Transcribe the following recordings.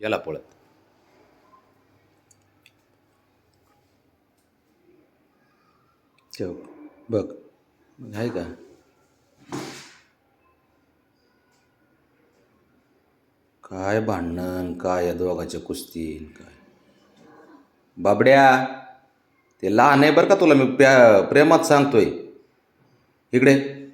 याला पळत. ठेव. बघ. आहे का? काय भांडण काय या दोघाच्या कुस्ती काय? बाबड्या ते लहान आहे बरं का तुला मी प्या प्रेमात सांगतोय. इकडे.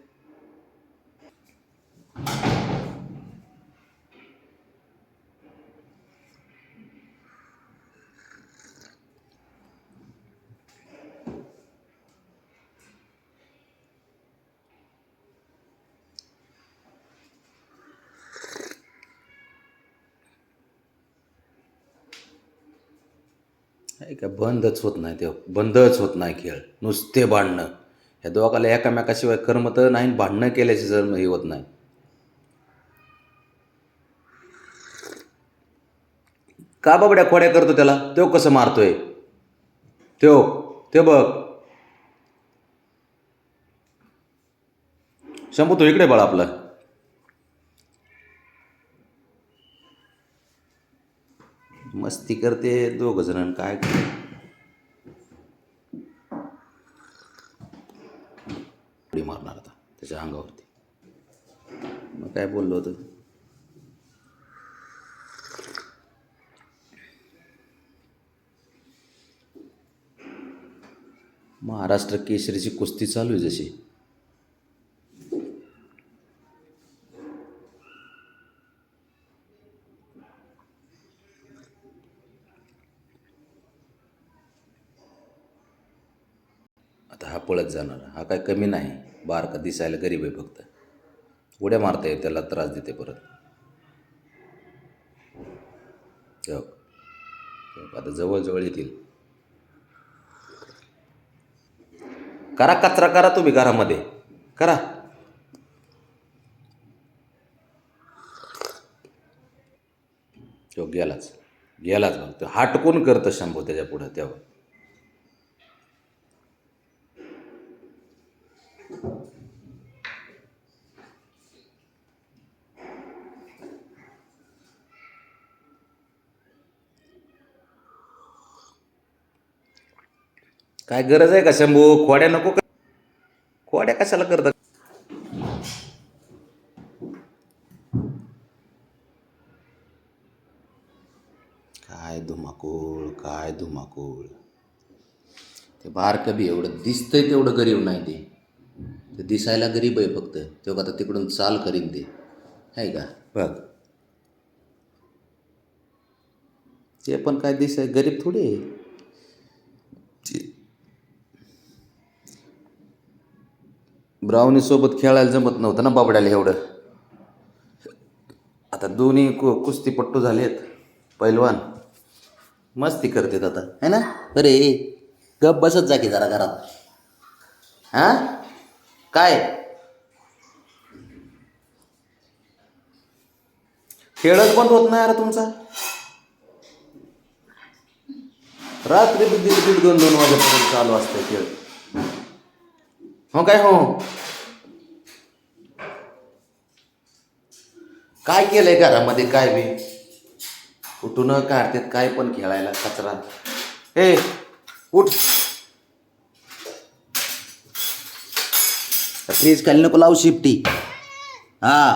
नाही का? बंदच होत नाही ते बंदच होत नाही खेळ. नुसते भांडणं. ह्या दोघाला एकामेकाशिवाय करमत नाही भांडणं केल्याशी जर हे होत नाही. का बाबड्या खोड्या करतो त्याला? तो कसं मारतोय? त्यो ते बघ. शंभू तो इकडे बाळा आपलं. मस्ती करते दोघ जण. काय उडी मारणार आता त्याच्या अंगावरती. मग काय बोललो होतं? महाराष्ट्र केसरीची कुस्ती चालू आहे जशी. आता हा पळत जाणार. हा काय कमी नाही. बारका दिसायला गरीब आहे फक्त. उड्या मारता येईल त्याला त्रास देते परत. हो. आता जवळजवळ येतील. करा कचरा करा तुम्ही घरामध्ये. करा. तो गेलाच. गेलाच मग तो हाटकून करतं शंभू त्याच्या पुढं तेव्हा. काय गरज आहे का शंभू? खोड्या नको का खोड्या कशाला करतात काय धुमाकूळ काय धुमाकूळ? ते बारकं बी एवढं दिसतंय तेवढं गरीब नाही ते. ते दिसायला गरीब आहे फक्त. तेव्हा आता तिकडून चाल करीन ते. आहे का? बघ. ते पण काय दिसाय गरीब थोडी आहे. ब्राउनीसोबत खेळायला जमत नव्हतं ना बाबड्याला एवढं. आता दोन्ही कु कुस्तीपट्टू झालेत पैलवान. मस्ती करतेत आता है ना? अरे गप बसत जा की जरा घरात. हां? काय? खेळच बंद होत नाही यार तुमचा. रात्री बी दीड दीड दोन दोन वाजेपर्यंत चालू असते खेळ. हो काय हो? काय केलंय घरामध्ये? काय बी? उठून काढतात? काय पण खेळायला कचरा. ए उठ. फ्रीज खाली नको लावू शिफ्टी हा.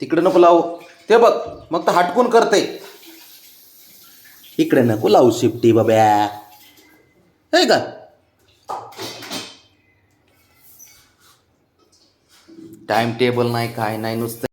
तिकडे नको लावू. ते बघ मग तर हटकून करते. इकडे नको लावू शिफ्टी बाब्या. हे का? टाइम टेबल नाही काय नाही नुसतं